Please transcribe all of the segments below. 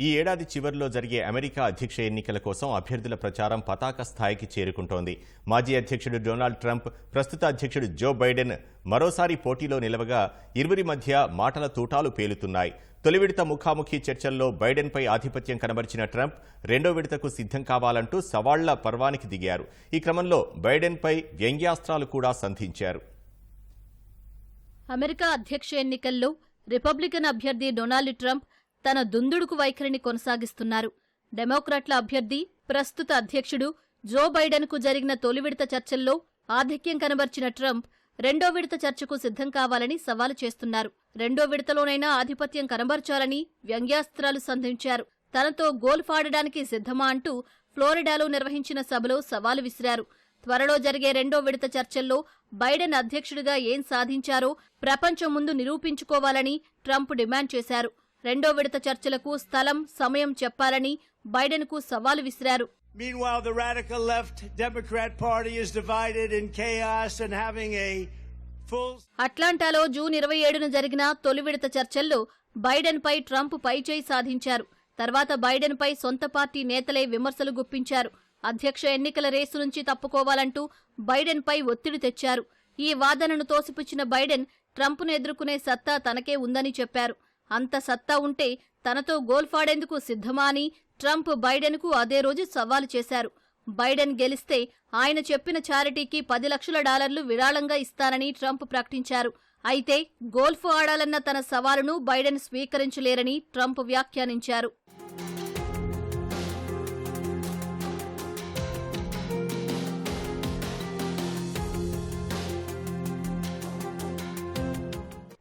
ఈ ఏడాది చివరిలో జరిగే అమెరికా అధ్యక్ష ఎన్నికల కోసం అభ్యర్థుల ప్రచారం పతాక స్థాయికి చేరుకుంటోంది. మాజీ అధ్యక్షుడు డొనాల్డ్ ట్రంప్ ప్రస్తుత అధ్యక్షుడు జో బైడెన్ మరోసారి పోటీలో నిలవగా ఇరువురి మధ్య మాటల తూటాలు పేలుతున్నాయి. తొలి విడత ముఖాముఖి చర్చల్లో బైడెన్పై ఆధిపత్యం కనబరిచిన ట్రంప్ రెండో విడతకు సిద్ధం కావాలంటూ సవాళ్ళ పర్వానికి దిగారు. ఈ క్రమంలో బైడెన్పై వ్యంగ్యాస్త్రాలు కూడా సంధించారు. అమెరికా అధ్యక్ష ఎన్నికల్లో రిపబ్లికన్ అభ్యర్థి డొనాల్డ్ ట్రంప్ తన దుందుడుకు వైఖరిని కొనసాగిస్తున్నారు. డెమోక్రాట్ల అభ్యర్థి ప్రస్తుత అధ్యక్షుడు జో బైడెన్కు జరిగిన తొలి విడత చర్చల్లో ఆధిక్యం కనబర్చిన ట్రంప్ రెండో విడత చర్చకు సిద్ధం కావాలని సవాలు చేస్తున్నారు. రెండో విడతలోనైనా ఆధిపత్యం కనబర్చాలని వ్యంగ్యాస్త్రాలు సంధించారు. తనతో గోల్ఫ్ ఆడడానికి సిద్ధమా అంటూ ఫ్లోరిడాలో నిర్వహించిన సభలో సవాలు విసిరారు. త్వరలో జరిగే రెండో విడత చర్చల్లో బైడెన్ అధ్యక్షుడిగా ఏం సాధించారో ప్రపంచం ముందు నిరూపించుకోవాలని ట్రంప్ డిమాండ్ చేశారు. రెండో విడత చర్చలకు స్థలం సమయం చెప్పాలని బైడెన్కు సవాలు విసిరారు. Meanwhile, the radical left Democrat Party is divided in chaos and having a full. అట్లాంటాలో జూన్ ఇరవై ఏడున జరిగిన తొలి విడత చర్చల్లో బైడెన్పై ట్రంప్ పైచేయి సాధించారు. తర్వాత బైడెన్పై సొంత పార్టీ నేతలే విమర్శలు గుప్పించారు. అధ్యక్ష ఎన్నికల రేసు నుంచి తప్పుకోవాలంటూ బైడెన్పై ఒత్తిడి తెచ్చారు. ఈ వాదనను తోసిపుచ్చిన బైడెన్ ట్రంప్ను ఎదుర్కొనే సత్తా తనకే ఉందని చెప్పారు. అంత సత్తా ఉంటే తనతో గోల్ఫ్ ఆడేందుకు సిద్ధమా అని ట్రంప్ బైడెన్కు అదే రోజు సవాలు చేశారు. బైడెన్ గెలిస్తే ఆయన చెప్పిన చారిటీకి పది లక్షల డాలర్లు విరాళంగా ఇస్తానని ట్రంప్ ప్రకటించారు. అయితే గోల్ఫ్ ఆడాలన్న తన సవాలును బైడెన్ స్వీకరించలేరని ట్రంప్ వ్యాఖ్యానించారు.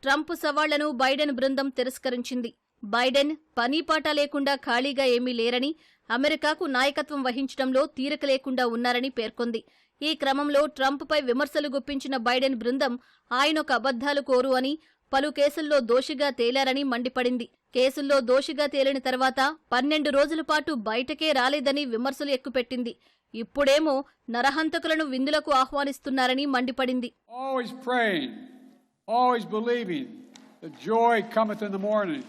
ట్రంప్ సవాళ్ళను బైడెన్ బృందం తిరస్కరించింది. బైడెన్ పనీపాట లేకుండా ఖాళీగా ఏమీ లేరని అమెరికాకు నాయకత్వం వహించడంలో తీరిక లేకుండా ఉన్నారని పేర్కొంది. ఈ క్రమంలో ట్రంప్పై విమర్శలు గుప్పించిన బైడెన్ బృందం ఆయనొక అబద్ధాలు కోరు అని పలు కేసుల్లో దోషిగా తేలారని మండిపడింది. కేసుల్లో దోషిగా తేలిన తర్వాత పన్నెండు రోజుల పాటు బయటకే రాలేదని విమర్శలు ఎక్కుపెట్టింది. ఇప్పుడేమో నరహంతకులను విందులకు ఆహ్వానిస్తున్నారని మండిపడింది. Always believing that joy cometh in the morning.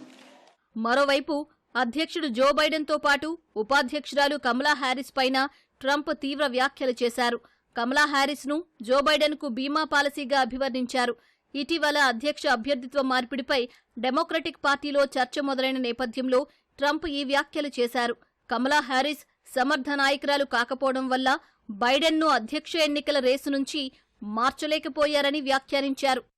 మరోవైపు అధ్యక్షుడు జో బైడెన్తో పాటు ఉపాధ్యక్షురాలు కమలా హ్యారిస్ పైన ట్రంప్ తీవ్ర వ్యాఖ్యలు చేశారు. కమలా హ్యారిస్ను జో బైడెన్కు బీమా పాలసీగా అభివర్ణించారు. ఇటీవల అధ్యక్ష అభ్యర్థిత్వ మార్పిడిపై డెమోక్రటిక్ పార్టీలో చర్చ మొదలైన నేపథ్యంలో ట్రంప్ ఈ వ్యాఖ్యలు చేశారు. కమలా హ్యారిస్ సమర్థ నాయకురాలు కాకపోవడం వల్ల బైడెన్ను అధ్యక్ష ఎన్నికల రేసు నుంచి మార్చలేకపోయారని వ్యాఖ్యానించారు.